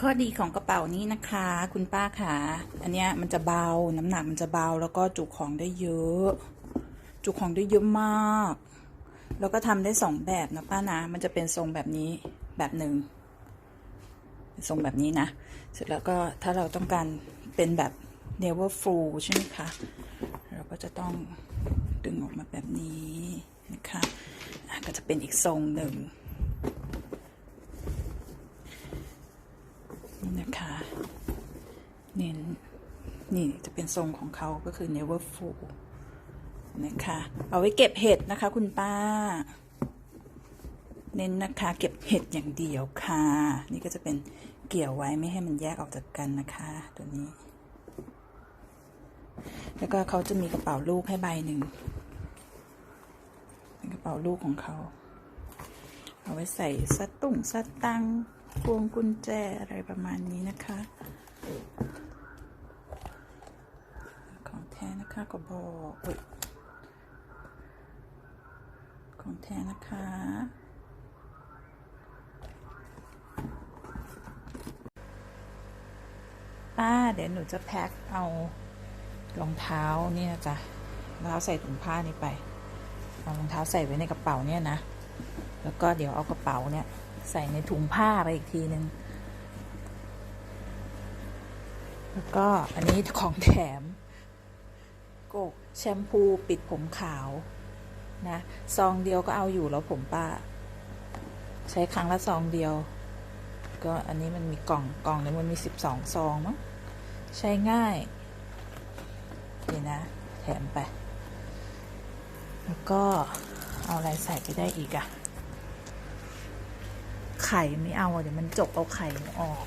ข้อดีของกระเป๋านี้นะคะ คุณป้าค่ะอันเนี้ยมันจะเบา น้ำหนักมันจะเบาแล้วก็จุของได้เยอะ จุของได้เยอะมาก แล้วก็ทำได้สองแบบนะป้านะมันจะเป็นทรงแบบนี้แบบหนึ่งทรงแบบนี้นะ เสร็จแล้วก็ถ้าเราต้องการเป็นแบบ never full ใช่ไหมคะ เราก็จะต้องดึงออกมาแบบนี้นะคะอะก็จะเป็นอีกทรงหนึ่ง นี่นะคะ เน้นนี่จะเป็นทรงของเขาก็คือ never full นะคะ เอาไว้เก็บเห็ดนะคะคุณป้า เน้นนะคะเก็บเห็ดอย่างเดียวค่ะ นี่ก็จะเป็นเกี่ยวไว้ไม่ให้มันแยกออกจากกันนะคะ ตัวนี้ แล้วก็เขาจะมีกระเป๋าลูกให้ใบหนึ่งเป็นกระเป๋าลูกของเขา เอาไว้ใส่สตุ้งสตังพวงกุญแจอะไรประมาณนี้นะคะ ของแท้นะคะก็บอกอุ๊ยของแท้นะคะป้าเดี๋ยวหนูจะแพ็คเอารองเท้านี่นะจ๊ะรองเท้าใส่ถุงผ้านี่ไป เอารองเท้าใส่ไว้ในกระเป๋าเนี่ยนะ แล้วก็เดี๋ยวเอากระเป๋าเนี่ยใส่ในถุงผ้าไปอีกทีหนึ่ง แล้วก็อันนี้ของแถมกกแชมพูปิดผมขาวนะซองเดียวก็เอาอยู่แล้วผมป้า ใช้ครั้งละซองเดียว ก็อันนี้มันมีกล่องกล่องนึงมันมีสิบสองซองมั้งใช้ง่ายนี่นะ แถมไป แล้วก็เอาอะไรใส่ไปได้อีกอะไข่ไม่เอาเดี๋ยวมันจกเอาไข่ออก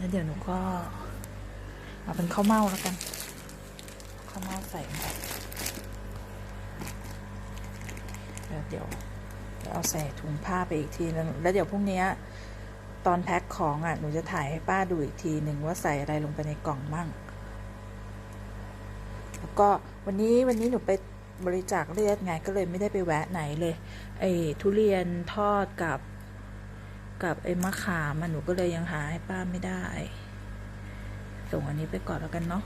แล้วเดี๋ยวหนูก็ เอาเป็นข้าวเม่าแล้วกัน ข้าวเม่าใส่แล้วเดี๋ยวเดี๋ยวเอาใส่ถุงผ้าไปอีกทีนึงแล้วเดี๋ยวพรุ่งนี้ตอนแพ็คของอะ หนูจะถ่ายให้ป้าดูอีกทีหนึ่งว่าใส่อะไรลงไปในกล่องมั่ง แล้วก็วันนี้วันนี้หนูไปบริจาคเลือดไงก็เลยไม่ได้ไปแวะไหนเลย ไอ้ทุเรียนทอดกับ กับไอ้มะขามอะหนูก็เลยยังหาให้ป้าไม่ได้ ส่งอันนี้ไปก่อนแล้วกันเนาะ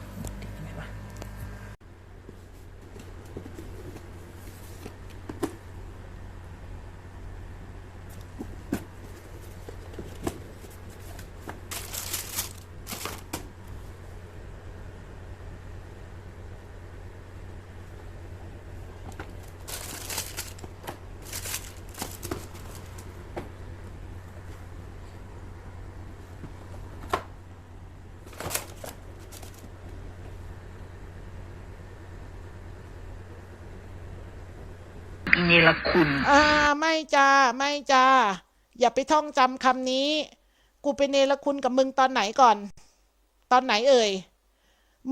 นี่ละคุณ อ่าไม่จ้าไม่จ้าอย่าไปท่องจำคำนี้ กูเป็นเนรคุณกับมึงตอนไหนก่อน ตอนไหนเอ่ย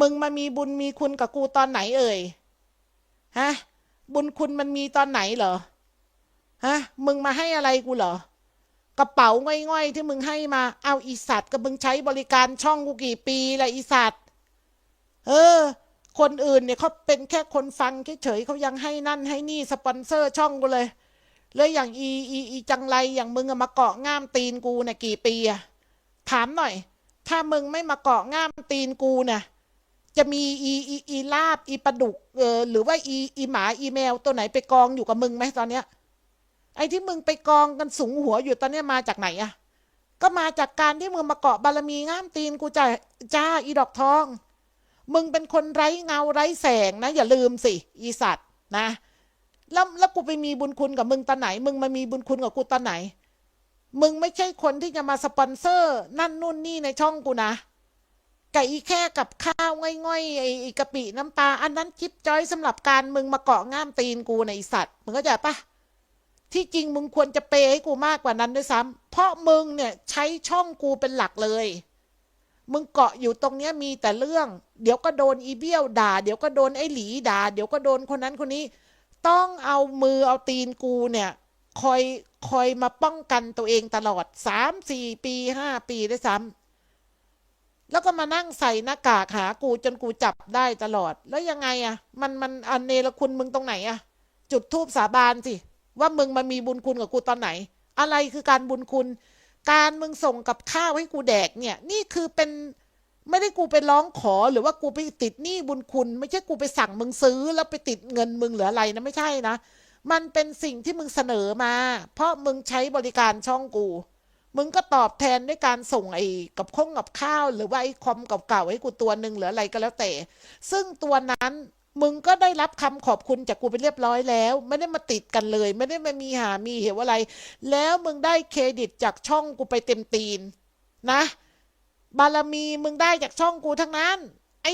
มึงมามีบุญมีคุณกับกูตอนไหนเอ่ย ฮะ บุญคุณมันมีตอนไหนเหรอ ฮะ มึงมาให้อะไรกูเหรอ กระเป๋าง่อยๆ ที่มึงให้มา เอาอีสัตว์กับมึงใช้บริการช่องกูกี่ปีละอีสัตว์ เออ คนอื่นเนี่ยเขาเป็นแค่คนฟังเฉยๆเขายังให้นั่นให้นี่สปอนเซอร์ช่องกูเลย เลยอย่างอีอีอีจังไรอย่างมึงอะมาเกาะง่ามตีนกูเนี่ยกี่ปีอะถามหน่อย ถ้ามึงไม่มาเกาะง่ามตีนกูเนี่ยจะมีอีอีอีลาบอีปลาดุกเออหรือว่าอีอีหมาอีแมวตัวไหนไปกองอยู่กับมึงไหมตอนเนี้ย ไอ้ที่มึงไปกองกันสูงหัวอยู่ตอนเนี้ยมาจากไหนอะก็มาจากการที่มึงมาเกาะบารมีง่ามตีนกูจ้าจ้าอีดอกทอง มึงเป็นคนไร้เงาไร้แสงนะ อย่าลืมสิ อีสัตว์นะ แล้วแล้วกูไปมีบุญคุณกับมึงตอนไหน มึงมามีบุญคุณกับกูตอนไหน มึงไม่ใช่คนที่จะมาสปอนเซอร์ นั่นนู่นนี่ในช่องกูนะไก่แค่กับข้าวง่อยๆไอ้ไอกะปิน้ำปลาอันนั้นจิ๊บจ้อยสำหรับการมึงมาเกาะง่ามตีนกูในไอสัตว์มึงก็จะปะที่จริงมึงควรจะเปย์ให้กูมากกว่านั้นด้วยซ้ำเพราะมึงเนี่ยใช้ช่องกูเป็นหลักเลย มึงเกาะอยู่ตรงเนี้ยมีแต่เรื่อง เดี๋ยวก็โดนอีเบี้ยวด่า เดี๋ยวก็โดนไอ้หลีด่า เดี๋ยวก็โดนคนนั้นคนนี้ ต้องเอามือเอาตีนกูเนี่ย คอยคอยมาป้องกันตัวเองตลอดสามสี่ปีห้าปีได้วยซ้ำแล้วก็มานั่งใส่หน้ากากหากูจนกูจับได้ตลอด แล้วยังไงอะมันมันอันเนรคุณมึงตรงไหนอะ จุดทูบสาบานสิว่ามึงมามีบุญคุณกับกูตอนไหน อะไรคือการบุญคุณ การมึงส่งกับข้าวให้กูแดกเนี่ย นี่คือเป็นไม่ได้กูไปร้องขอหรือว่ากูไปติดหนี้บุญคุณ ไม่ใช่กูไปสั่งมึงซื้อ แล้วไปติดเงินมึงหรืออะไรนะไม่ใช่นะ มันเป็นสิ่งที่มึงเสนอมา เพราะมึงใช้บริการช่องกู มึงก็ตอบแทนด้วยการส่งไอ้กับข้องกับข้าว หรือว่าไอ้คอมเก่าๆให้กูตัวหนึ่งหรืออะไรก็แล้วแต่ ซึ่งตัวนั้น มึงก็ได้รับคำขอบคุณจากกูไปเรียบร้อยแล้ว ไม่ได้มาติดกันเลย ไม่ได้มามีหามีเหวอะไร แล้วมึงได้เครดิตจากช่องกูไปเต็มตีน นะ บารมีมึงได้จากช่องกูทั้งนั้น ไอ้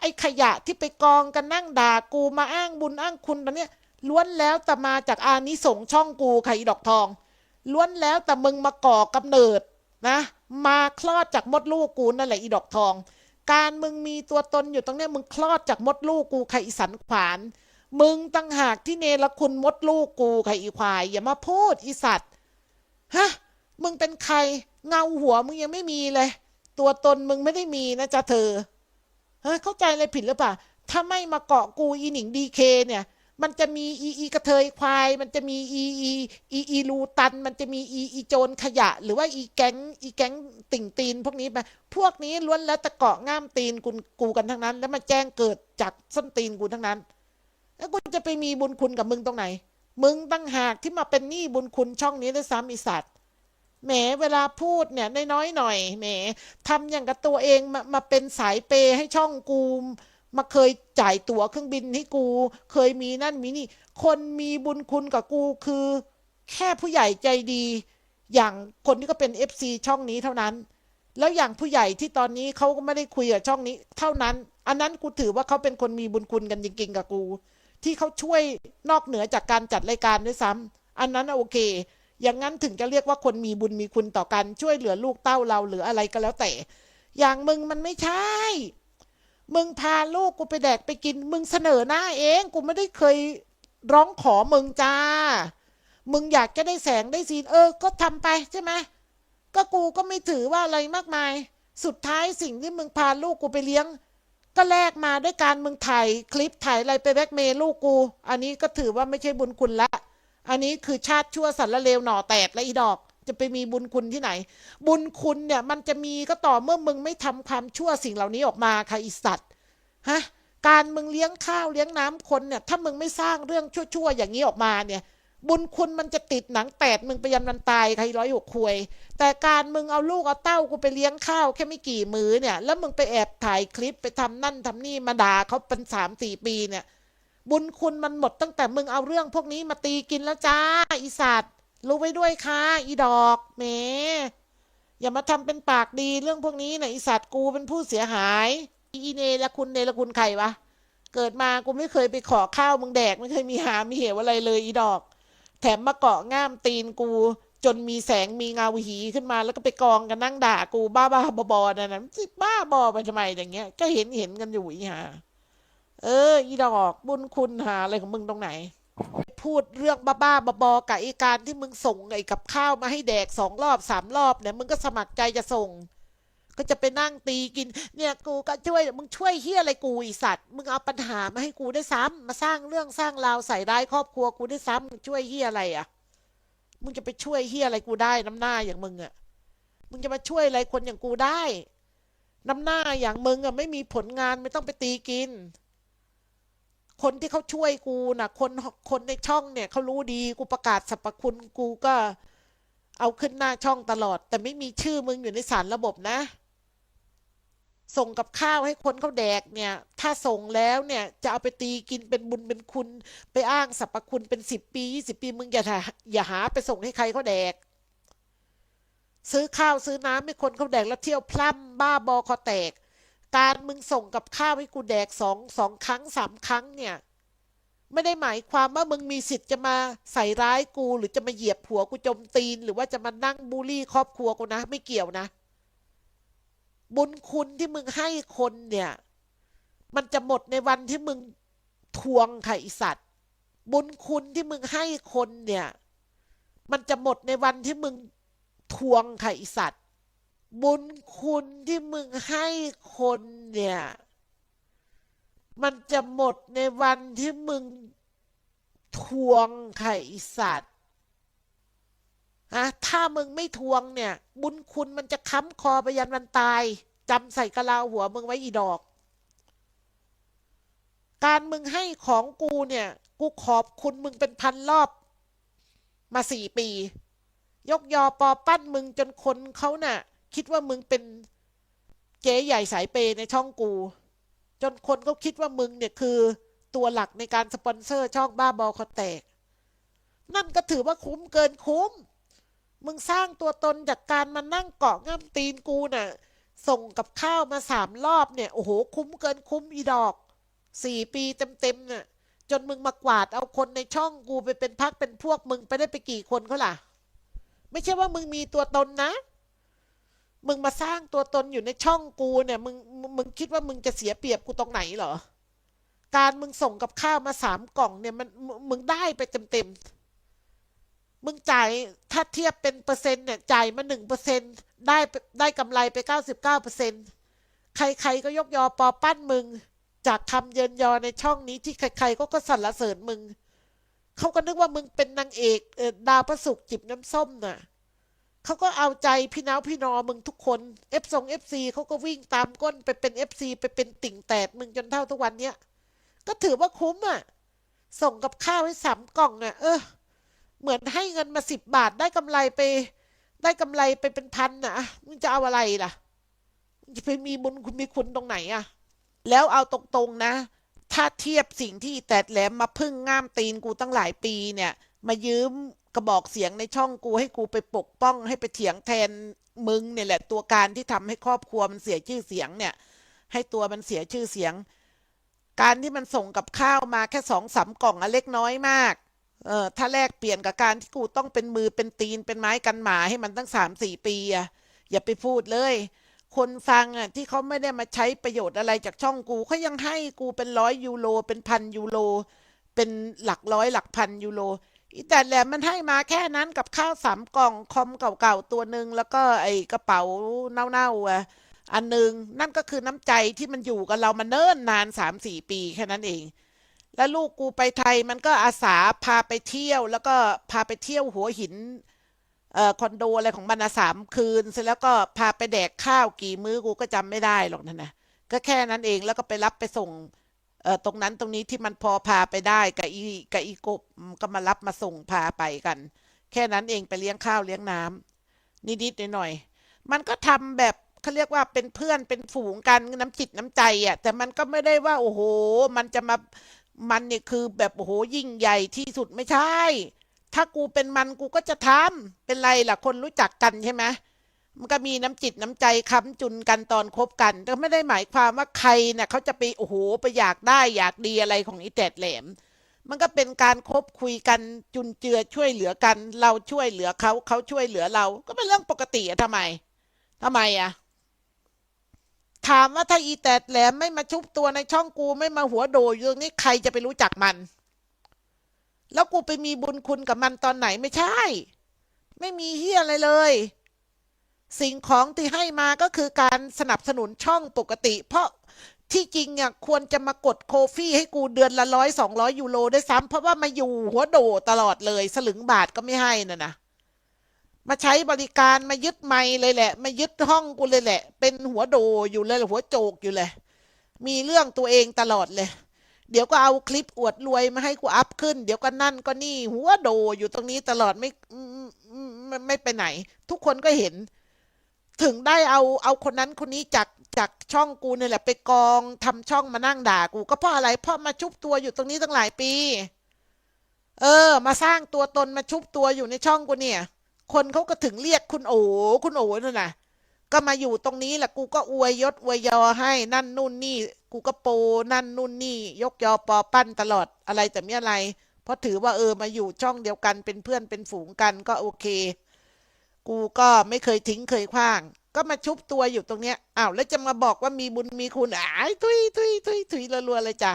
ไอ้ขยะที่ไปกองกันนั่งด่ากูมาอ้างบุญอ้างคุณตอนเนี้ยล้วนแล้วแต่มาจากอานิสงส์ช่องกูค่ะอีดอกทอง ล้วนแล้วแต่มึงมาก่อกำเนิดนะ มาคลอดจากมดลูกกูนั่นแหละอีดอกทอง การมึงมีตัวตนอยู่ตรงเนี้ยมึงคลอดจากมดลูกกูค่ะอีสันขวาน มึงตั้งหากที่เนรคุณมดลูกกูค่ะอีควาย อย่ามาพูดอีสัตว์ฮะมึงเป็นใครเงาหัวมึงยังไม่มีเลย ตัวตนมึงไม่ได้มีนะจ๊ะเธอเฮ้ยเข้าใจอะไรผิดหรือเปล่าถ้าไม่มาเกาะกูอีหนิงดีเคเนี่ย มันจะมีอีอีกระเทยควาย มันจะมีอีอีอีอีรูตัน มันจะมีอีอีโจรขยะ หรือว่าอีแก๊งอีแก๊งติ่งตีน พวกนี้ไปพวกนี้ล้วนแล้วแต่เกาะง่ามตีนกูกูกันทั้งนั้น แล้วมาแจ้งเกิดจากส้นตีนกูทั้งนั้น แล้วกูจะไปมีบุญคุณกับมึงตรงไหน มึงตั้งหากที่มาเป็นหนี้บุญคุณช่องนี้ด้วยซ้ำอีสัตว์แหมเวลาพูดเนี่ยน้อยๆหน่อยแหมทำอย่างกับตัวเองมามาเป็นสายเปย์ให้ช่องกู มาเคยจ่ายตั๋วเครื่องบินให้กู เคยมีนั่นมีนี่ คนมีบุญคุณกับกูคือ แค่ผู้ใหญ่ใจดี อย่างคนที่ก็เป็น FC ช่องนี้เท่านั้น แล้วอย่างผู้ใหญ่ที่ตอนนี้เขาก็ไม่ได้คุยกับช่องนี้ เท่านั้น อันนั้นกูถือว่าเขาเป็นคนมีบุญคุณกันจริงๆกับกู ที่เขาช่วยนอกเหนือจากการจัดรายการด้วยซ้ำอันนั้นโอเค อย่างนั้นถึงจะเรียกว่าคนมีบุญมีคุณต่อกันช่วยเหลือลูกเต้าเราหรืออะไรก็แล้วแต่ อย่างมึงมันไม่ใช่ มึงพาลูกกูไปแดกไปกิน มึงเสนอหน้าเอง กูไม่ได้เคยร้องขอมึงจ้า มึงอยากจะได้แสงได้ซีนเออ ก็ทำไปใช่ไหมก็กูก็ไม่ถือว่าอะไรมากมาย สุดท้ายสิ่งที่มึงพาลูกกูไปเลี้ยง ก็แลกมาด้วยการมึงถ่ายคลิปถ่ายอะไรไปแบ็กเมย์ลูกกู อันนี้ก็ถือว่าไม่ใช่บุญคุณละ อันนี้คือชาติชั่วสันละเลวหน่อแตกและอีดอก จะไปมีบุญคุณที่ไหน บุญคุณเนี่ยมันจะมีก็ต่อเมื่อมึงไม่ทำความชั่วสิ่งเหล่านี้ออกมาค่ะอีสัตฮะการมึงเลี้ยงข้าวเลี้ยงน้ำคนเนี่ยถ้ามึงไม่สร้างเรื่องชั่วๆอย่างนี้ออกมาเนี่ย บุญคุณมันจะติดหนังแตดมึงไปยันวันตายใครร้อยหกควย แต่การมึงเอาลูกเอาเต้ากูไปเลี้ยงข้าวแค่ไม่กี่มื้อเนี่ย แล้วมึงไปแอบถ่ายคลิปไปทำนั่นทำนี่มาด่าเขาเป็นสามสี่ปีเนี่ย บุญคุณมันหมดตั้งแต่มึงเอาเรื่องพวกนี้มาตีกินแล้วจ้าอีสัตว์ รู้ไว้ด้วยค่ะ อีดอกแหมอย่ามาทำเป็นปากดีเรื่องพวกนี้นะอีสัตว์กูเป็นผู้เสียหาย อีเนละคุณเนละคุณใครวะ เกิดมากูไม่เคยไปขอข้าวมึงแดก ไม่เคยมีหามีเหวอะไรเลยอีดอก แถมมาเกาะง่ามตีนกู จนมีแสงมีเงาหีขึ้นมาแล้วก็ไปกองกันนั่งด่ากูบ้าบ้าบอบอๆนั่นนะจิบ้าบอไปทำไมอย่างเงี้ย ก็เห็นเห็นกันอยู่อีห่าเออ อีดอกบุญคุณหาอะไรของมึงตรงไหน พูดเรื่องบ้าๆบอๆกับไอการที่มึงส่งไอ้กับข้าวมาให้แดกสองรอบสามรอบเนี่ยมึงก็สมัครใจจะส่ง ก็จะไปนั่งตีกิน เนี่ยกูก็ช่วยมึงช่วยเฮียอะไรกูอีสัตว์มึงเอาปัญหามาให้กูได้ซ้ำมาสร้างเรื่องสร้างราวใส่ร้ายครอบครัวกูได้ซ้ำมึงช่วยเฮียอะไรอะมึงจะไปช่วยเฮียอะไรกูได้น้ำหน้าอย่างมึงอะมึงจะมาช่วยอะไรคนอย่างกูได้ น้ำหน้าอย่างมึงอะไม่มีผลงานไม่ต้องไปตีกิน คนที่เขาช่วยกูนะคนคนในช่องเนี่ยเขารู้ดีกูประกาศสรรพคุณกูก็เอาขึ้นหน้าช่องตลอด แต่ไม่มีชื่อมึงอยู่ในสารระบบนะ ส่งกับข้าวให้คนเขาแดกเนี่ย ถ้าส่งแล้วเนี่ย จะเอาไปตีกินเป็นบุญเป็นคุณ ไปอ้างสรรพคุณเป็นสิบปียี่สิบปีมึงอย่าหาอย่าหาไปส่งให้ใครเขาแดก ซื้อข้าวซื้อน้ำให้คนเขาแดกแล้วเที่ยวพล่ำบ้าบอคอแตก การมึงส่งกับข้าวให้กูแดกสองสองครั้งสามครั้งเนี่ย ไม่ได้หมายความว่ามึงมีสิทธิ์จะมาใส่ร้ายกู หรือจะมาเหยียบหัวกูจมตีน หรือว่าจะมานั่งบูลลี่ครอบครัวกูนะ ไม่เกี่ยวนะ บุญคุณที่มึงให้คนเนี่ย มันจะหมดในวันที่มึงทวงค่ะอีสัตว์ บุญคุณที่มึงให้คนเนี่ย มันจะหมดในวันที่มึงทวงค่ะอีสัตว์ บุญคุณที่มึงให้คนเนี่ย มันจะหมดในวันที่มึงทวงค่สัตว์ฮะถ้ามึงไม่ทวงเนี่ย บุญคุณมันจะค้ำคอไปยันวันตายจำใส่กะลาหัวมึงไว้อีดอก การมึงให้ของกูเนี่ย กูขอบคุณมึงเป็นพันรอบ มาสี่ปี ยกยอปอปั้นมึงจนคนเขาน่ะ คิดว่ามึงเป็นเจ๊ใหญ่สายเปยในช่องกู จนคนเขาคิดว่ามึงเนี่ยคือตัวหลักในการสปอนเซอร์ช่องบ้าบอคอแตก นั่นก็ถือว่าคุ้มเกินคุ้ม มึงสร้างตัวตนจากการมานั่งเกาะง่ามตีนกูน่ะ ส่งกับข้าวมาสามรอบเนี่ย โอ้โห คุ้มเกินคุ้มอีดอกสี่ปีเต็มๆเนี่ยจนมึงมากวาดเอาคนในช่องกูไปเป็นพักเป็นพวกมึงไปได้ไปกี่คนเขาล่ะ ไม่ใช่ว่ามึงมีตัวตนนะ มึงมาสร้างตัวตนอยู่ในช่องกูเนี่ยมึงมึงคิดว่ามึงจะเสียเปรียบกูตรงไหนเหรอ การมึงส่งกับข้าวมาสามกล่องเนี่ยมันมึงได้ไปเต็มๆมึงจ่ายถ้าเทียบเป็นเปอร์เซ็นต์เนี่ยจ่ายมาหนึ่งเปอร์เซ็นต์ได้ได้กำไรไปเก้าสิบเก้าเปอร์เซ็นต์ใครๆก็ยกยอปอปั้นมึง จากคำเยินยอในช่องนี้ที่ใครๆก็ก็สรรเสริญมึงเขาก็นึกว่ามึงเป็นนางเอกเออดาวประสุกจิบน้ำส้มน่ะ เขาก็เอาใจพี่น้าพี่นอมึงทุกคนเอฟทรงเอฟซีเขาก็วิ่งตามก้นไปเป็นเอฟซีไปเป็นติ่งแตดมึงจนเท่าทุกวันเนี้ยก็ถือว่าคุ้มอะ ส่งกับข้าวให้สามกล่องอะ เออ เหมือนให้เงินมาสิบบาทได้กำไรไป ได้กำไรไปเป็นพันนะอะมึงจะเอาอะไรล่ะมึงจะไปมีบุญคุณมีคุณตรงไหนอะ แล้วเอาตรงๆนะ ถ้าเทียบสิ่งที่แตดแหลมมาพึ่งง่ามตีนกูตั้งหลายปีเนี่ย มายืมกระบอกเสียงในช่องกูให้กูไปปกป้องให้ไปเถียงแทนมึงเนี่ยแหละตัวการที่ทำให้ครอบครัวมันเสียชื่อเสียงเนี่ย ให้ตัวมันเสียชื่อเสียง การที่มันส่งกับข้าวมาแค่สองสามกล่องอะเล็กน้อยมากเออถ้าแลกเปลี่ยนกับการที่กูต้องเป็นมือเป็นตีนเป็นไม้กันหมาให้มันตั้งสามสี่ปีอะอย่าไปพูดเลย คนฟังอะที่เขาไม่ได้มาใช้ประโยชน์อะไรจากช่องกูเขายังให้กูเป็นร้อยยูโรเป็นพันยูโรเป็นหลักร้อยหลักพันยูโร อีแต่แหลมมันให้มาแค่นั้นกับข้าวสามกล่องคอมเก่าๆตัวหนึ่งแล้วก็ไอ้กระเป๋าเน่าๆอะอันหนึ่งนั่นก็คือน้ำใจที่มันอยู่กับเรามาเนิ่นนานสามสี่ปีแค่นั้นเอง แล้วลูกกูไปไทยมันก็อาสาพาไปเที่ยว แล้วก็พาไปเที่ยวหัวหินเอ่อคอนโดอะไรของมันสามคืน เสร็จแล้วก็พาไปแดกข้าวกี่มื้อกูก็จำไม่ได้หรอกนั่นะก็แค่นั้นเองแล้วก็ไปรับไปส่ง ตรงนั้นตรงนี้ที่มันพอพาไปได้กับอีกับอีกบก็มารับมาส่งพาไปกัน แค่นั้นเองไปเลี้ยงข้าวเลี้ยงน้ำนิดๆหน่อยๆมันก็ทำแบบเขาเรียกว่าเป็นเพื่อนเป็นฝูงกันน้ำจิตน้ำใจอะแต่มันก็ไม่ได้ว่า โอ้โห มันจะมามันเนี่ยคือแบบโอ้โหยิ่งใหญ่ที่สุดไม่ใช่ ถ้ากูเป็นมันกูก็จะทำเป็นไรล่ะคนรู้จักกันใช่ไหม มันก็มีน้ำจิตน้ำใจค้ำจุนกันตอนคบกันแต่ไม่ได้หมายความว่าใครเน่ะเขาจะไปโอ้โหไปอยากได้อยากดีอะไรของอีแตดแหลม มันก็เป็นการคบคุยกันจุนเจือช่วยเหลือกัน เราช่วยเหลือเขาเขาช่วยเหลือเรา ก็เป็นเรื่องปกติอะทำไมทำไมอะถามว่าถ้าอีแตดแหลมไม่มาชุบตัวในช่องกูไม่มาหัวโดอยู่ตรงนี้ใครจะไปรู้จักมัน แล้วกูไปมีบุญคุณกับมันตอนไหนไม่ใช่ ไม่มีเฮียอะไรเลย สิ่งของที่ให้มาก็คือการสนับสนุนช่องปกติ เพราะที่จริงอะควรจะมากดโคฟี่ให้กูเดือนละร้อยสองร้อยยูโรได้วยซ้ำเพราะว่ามาอยู่หัวโดตลอดเลย สลึงบาทก็ไม่ให้น่ะนะมาใช้บริการมายึดไมค์เลยแหละ มายึดห้องกูเลยแหละ เป็นหัวโดอยู่เลยหัวโจกอยู่เลย มีเรื่องตัวเองตลอดเลย เดี๋ยวก็เอาคลิปอวดรวยมาให้กูอัพขึ้น เดี๋ยวก็นั่นก็นี่หัวโดอยู่ตรงนี้ตลอดไม่ไม่ไปไหน ทุกคนก็เห็น ถึงได้เอาเอาคนนั้นคนนี้จากจากช่องกูเนี่ยแหละไปกองทำช่องมานั่งด่ากูก็เพราะอะไรเพราะมาชุบตัวอยู่ตรงนี้ตั้งหลายปี เออ มาสร้างตัวตนมาชุบตัวอยู่ในช่องกูเนี่ย คนเขาก็ถึงเรียกคุณโอ๋คุณโอ๋นั่นน่ะ ก็มาอยู่ตรงนี้แหละกูก็อวยยศอวยยอให้นั่นนู่นนี่ กูก็โปนั่นนู่นนี่ ยกยอปอปั้นตลอดอะไรแต่ไม่อะไร เพราะถือว่าเออมาอยู่ช่องเดียวกันเป็นเพื่อนเป็นฝูงกันก็โอเค กูก็ไม่เคยทิ้งเคยขว้าง ก็มาชุบตัวอยู่ตรงเนี้ยอ้าวแล้วจะมาบอกว่ามีบุญมีคุณอ้ายทุยทุยทุยทุยรัวๆเลยจ้ะ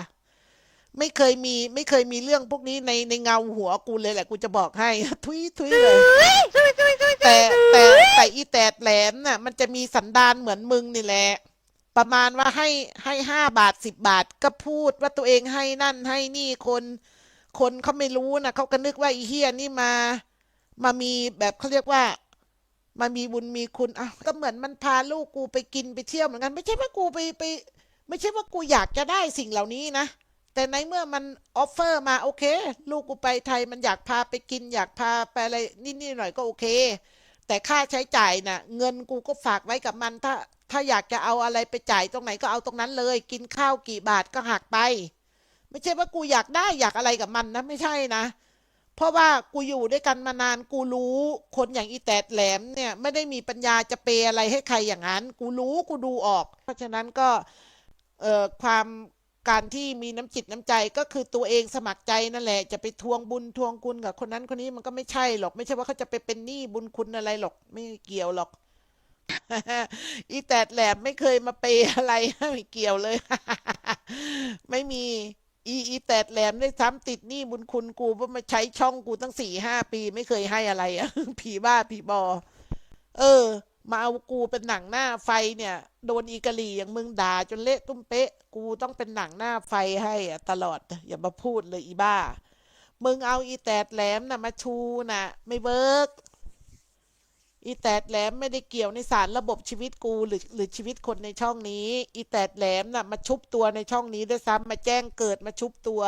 ไม่เคยมีไม่เคยมีเรื่องพวกนี้ในในเงาหัวกูเลยแหละกูจะบอกให้ ทุยทุยเลยแต่แต่แต่อีแตดแหลมน่ะ มันจะมีสันดานเหมือนมึงนี่แหละ ประมาณว่าให้ให้ห้าบาทสิบบาทก็พูดว่าตัวเองให้นั่นให้นี่คน คนเขาไม่รู้นะเขาก็นึกว่าอีเฮียนี่มา มามีแบบเขาเรียกว่า มามีบุญมีคุณอะก็เหมือนมันพาลูกกูไปกินไปเที่ยวเหมือนกัน ไม่ใช่ว่ากูไปไป ไม่ใช่ว่ากูอยากจะได้สิ่งเหล่านี้นะแต่ในเมื่อมันออฟเฟอร์มาโอเค ลูกกูไปไทยมันอยากพาไปกิน อยากพาไปอะไรนิดๆหน่อยก็โอเค แต่ค่าใช้จ่ายน่ะ เงินกูก็ฝากไว้กับมันถ้าถ้าอยากจะเอาอะไรไปจ่ายตรงไหนก็เอาตรงนั้นเลย กินข้าวกี่บาทก็หักไป ไม่ใช่ว่ากูอยากได้อยากอะไรกับมันนะ ไม่ใช่นะ เพราะว่ากูอยู่ด้วยกันมานานกูรู้คนอย่างอีแตดแหลมเนี่ย ไม่ได้มีปัญญาจะเปยอะไรให้ใครอย่างนั้น กูรู้กูดูออก เพราะฉะนั้นก็เอ่อความการที่มีน้ำจิตน้ำใจก็คือตัวเองสมัครใจนั่นแหละ จะไปทวงบุญทวงคุณกับคนนั้นคนนี้มันก็ไม่ใช่หรอก ไม่ใช่ว่าเขาจะไปเป็นหนี้บุญคุณอะไรหรอกไม่เกี่ยวหรอก อีแตดแหลมไม่เคยมาเปยอะไรไม่เกี่ยวเลย ไม่มี อีอีแตดแหลมได้ซ้ำติดหนี้บุญคุณกูเพราะมาใช้ช่องกูตั้งสี่ห้าปีไม่เคยให้อะไรอะผีบ้าผีบอ เออ มาเอากูเป็นหนังหน้าไฟเนี่ย โดนอีกะลีอย่างมึงด่าจนเละตุ้มเป๊ะ กูต้องเป็นหนังหน้าไฟให้อะตลอด อย่ามาพูดเลยอีบ้า มึงเอาอีแตดแหลมน่ะมาชูน่ะ ไม่เวิร์ก อีแตดแหลมไม่ได้เกี่ยวในสารระบบชีวิตกูหรือหรือชีวิตคนในช่องนี้ อีแตดแหลมน่ะมาชุบตัวในช่องนี้ด้วยซ้ำมาแจ้งเกิดมาชุบตัว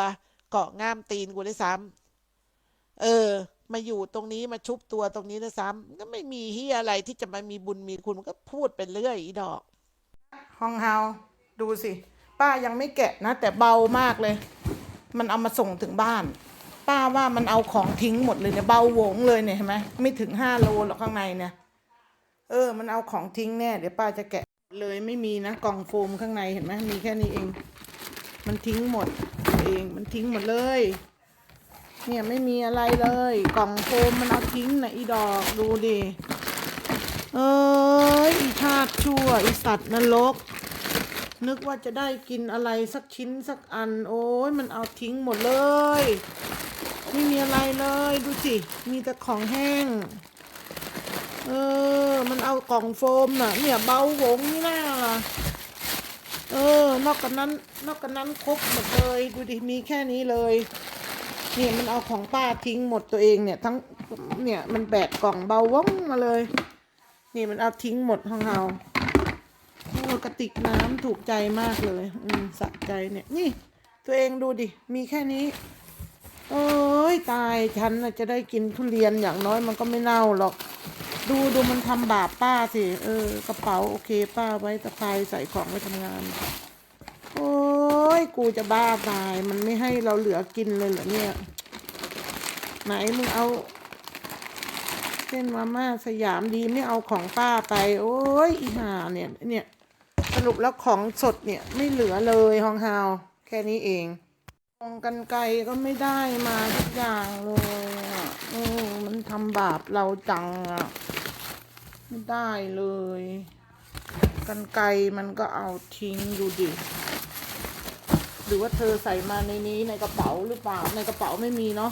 เกาะง่ามตีนกูด้วยซ้ำเออ มาอยู่ตรงนี้มาชุบตัวตรงนี้ด้วยซ้ำก็ไม่มีเฮียอะไรที่จะมามีบุญมีคุณมันก็พูดไปเรื่อยอีดอกห้องเฮาดูสิ ป้ายังไม่แกะนะ แต่เบามากเลย มันเอามาส่งถึงบ้าน ป้าว่ามันเอาของทิ้งหมดเลยเนี่ยเบาโหวงเลยเนี่ยเห็นไหมไม่ถึงห้าโลหรอกข้างในเนี่ย เออ มันเอาของทิ้งแน่เดี๋ยวป้าจะแกะเลยไม่มีนะกล่องโฟมข้างในเห็นไหมมีแค่นี้เอง มันทิ้งหมดเองมันทิ้งหมดเลย เนี่ยไม่มีอะไรเลย กล่องโฟมมันเอาทิ้งนะอีดอกดูดิเอ้ยอีชาติชั่วอีสัตว์นรกนึกว่าจะได้กินอะไรสักชิ้นสักอัน โอ้ยมันเอาทิ้งหมดเลย ไม่มีอะไรเลยดูสิมีแต่ของแห้ง เออ มันเอากล่องโฟมน่ะ เนี่ยเบาหวงนี่น่าล่ะเออ นอกจากนั้น นอกจากนั้นครบหมดเลยดูดิมีแค่นี้เลยเนี่ยมันเอาของป้าทิ้งหมดตัวเองเนี่ยทั้งเนี่ยมันแบกกล่องเบาว่องมาเลย นี่มันเอาทิ้งหมดของเราโอ้กระติกน้ำถูกใจมากเลย อืมสะใจเนี่ย นี่ ตัวเองดูดิ มีแค่นี้ โอ้ยตายฉันน่ะจะได้กินทุเรียนอย่างน้อยมันก็ไม่เน่าหรอก ดูดูมันทำบาปป้าสิเออกระเป๋าโอเค ป้าไว้ตะไคร้ใส่ของไปทำงาน โอ้ยกูจะบ้าตาย มันไม่ให้เราเหลือกินเลยเหรอเนี่ย ไหนมึงเอาเส้นมาม่าสยามดีไม่เอาของป้าไป โอ้ยอีห่าเนี่ยเนี่ยสรุปแล้วของสดเนี่ยไม่เหลือเลยฮองฮาวแค่นี้เอง องกันไกลก็ไม่ได้มาทุกอย่างเลยอะอืมมันทำบาปเราจังอะ ไม่ได้เลย กันไกลมันก็เอาทิ้งดูดิ หรือว่าเธอใส่มาในนี้ในกระเป๋าหรือเปล่า ในกระเป๋าไม่มีเนาะ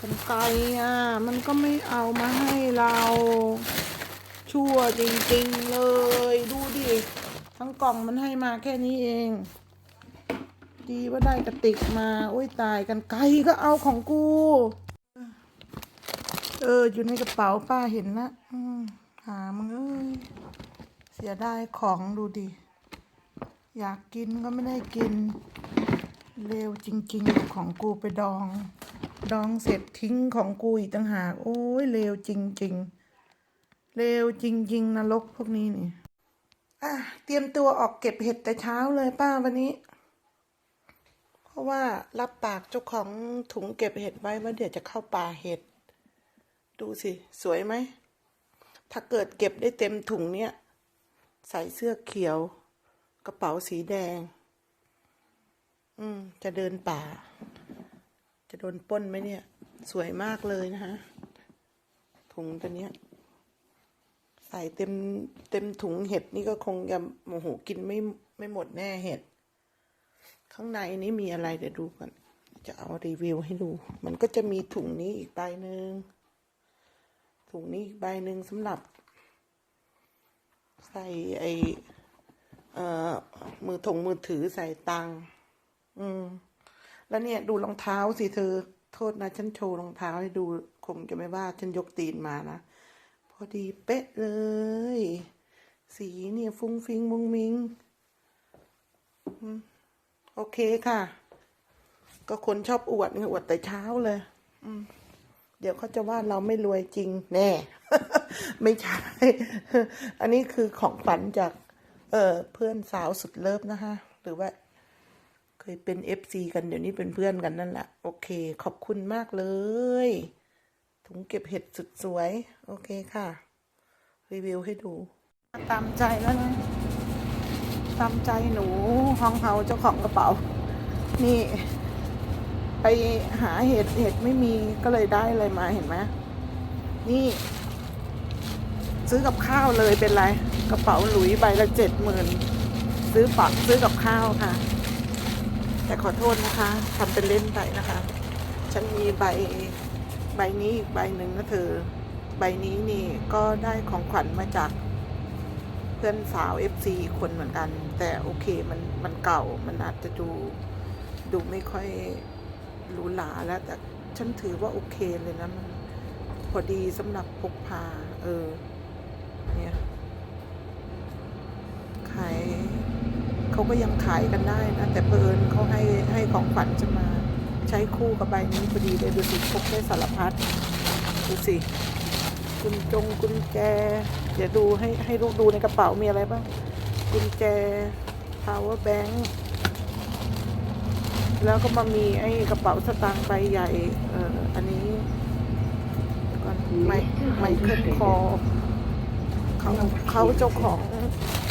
กันไกลอะ มันก็ไม่เอามาให้เรา ชั่วจริงๆเลย ดูดิ ทั้งกล่องมันให้มาแค่นี้เอง ดีว่าได้กระติกมาโอ้ยตายกันไกลก็เอาของกู เออ อยู่ในกระเป๋าป้าเห็นละหามึงเอ้ยเสียดายของดูดิ อยากกินก็ไม่ได้กินเลวจริง ๆ ของกูไปดอง ดองเสร็จทิ้งของกูอีกต่างหาก โอ้ยเลวจริง ๆเลวจริง ๆนรกพวกนี้นี่อะเตรียมตัวออกเก็บเห็ดแต่เช้าเลยป้าวันนี้ ราะว่ารับปากเจ้าของถุงเก็บเห็ดไว้ว่าเดี๋ยวจะเข้าป่าเห็ด ดูสิ สวยไหม ถ้าเกิดเก็บได้เต็มถุงเนี่ย ใส่เสื้อเขียว กระเป๋าสีแดง อืม จะเดินป่า จะโดนป้นไหมเนี่ย สวยมากเลยนะฮะ ถุงตัวเนี้ย ใส่เต็มเต็มถุงเห็ดนี่ก็คงจะโอ้โหกินไม่ไม่หมดแน่เห็ด ข้างในนี้มีอะไรเดี๋ยวดูก่อน จะเอารีวิวให้ดู มันก็จะมีถุงนี้อีกใบหนึ่งถุงนี้อีกใบหนึ่งสำหรับ ใส่ไอเอ่อมือถงมือถือใส่ตังอืม แล้วเนี่ยดูรองเท้าสิเธอ โทษนะฉันโชว์รองเท้าให้ดูคงจะไม่ว่าฉันยกตีนมานะ พอดีเป๊ะเลย สีเนี่ยฟุ้งฟิงมุงมิงอืม โอเคค่ะ ก็คนชอบอวดไงอวดแต่เช้าเลย อืมเดี๋ยวเขาจะว่าเราไม่รวยจริง แน่ ไม่ใช่ อันนี้คือของฝันจาก เออเพื่อนสาวสุดเลิฟนะคะ หรือว่า เคยเป็นเอฟซีกันเดี๋ยวนี้เป็นเพื่อนกันนั่นแหละ โอเค ขอบคุณมากเลย ถุงเก็บเห็ดสุดสวย โอเคค่ะ รีวิวให้ดู ตามใจแล้วนะ ตามใจหนูฮองเฮาเจ้าของกระเป๋า นี่ ไปหาเห็ดเห็ดไม่มีก็เลยได้อะไรมาเห็นไหมนี่ ซื้อกับข้าวเลยเป็นไร กระเป๋าหลุยใบละเจ็ดหมื่นซื้อปักซื้อกับข้าวค่ะ แต่ขอโทษนะคะทำเป็นเล่นไปนะคะ ฉันมีใบใบนี้อีกใบหนึ่งนะเธอใบนี้นี่ก็ได้ของขวัญมาจาก เพื่อนสาว FC คนเหมือนกัน แต่โอเคมันมันเก่ามันอาจจะดูดูไม่ค่อยหรูหราแล้วแต่ฉันถือว่าโอเคเลยนะมันพอดีสำหรับพกพา เออ เนี่ยขายเขาก็ยังขายกันได้นะ แต่เพอเอิญเขาให้ให้ของขวัญจะมา ใช้คู่กับใบนี้พอดีเลยดูสิพกได้สารพัดดูสิ กุญจงกุญแจ เดี๋ยวดูให้ให้ลูกดูในกระเป๋ามีอะไรบ้าง กุญแจ power bank แล้วก็มามีไอ้กระเป๋าสตางค์ใบใหญ่ เอ่อ อันนี้เดี๋ยวก่อนไมไมเคิลคอเขาเขาเจ้าของ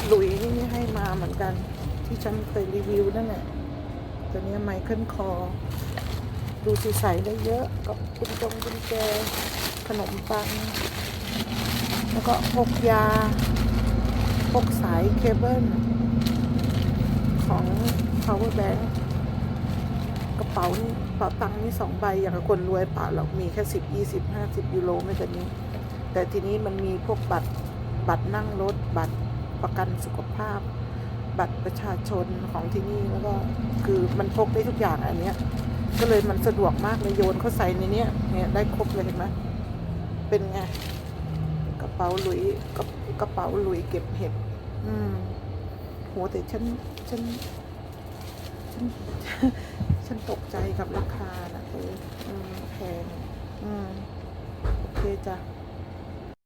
หลุยนี่ให้มาเหมือนกัน ที่ฉันเคยรีวิวนั่นแหละตัวเนี้ไมเคิลคอ ดูสิใส่ได้เยอะกับกุญจงกุญแจ ขนมปัง แล้วก็พกยาพกสายเคเบิลของ power bank กระเป๋านี่กระเป๋าตังค์นี่สองใบอย่างกับคนรวยป่าหรอกมีแค่สิบยี่สิบห้าสิบยูโรไม่แต่นี้ แต่ทีนี้มันมีพวกบัตรบัตรนั่งรถบัตรประกันสุขภาพ บัตรประชาชนของที่นี่แล้วก็คือมันพกได้ทุกอย่างอันเนี้ยก็เลยมันสะดวกมากเลยโยนเขาใส่ในเนี้ยเนี่ยได้ครบเลยเห็นไหม เป็นไง กระเป๋าหลุยกระกระเป๋าหลุยเก็บเห็ด อืมโหแต่ฉันฉันฉัน ฉันตกใจกับราคานะเออแพงอืมโอเคจ้ะ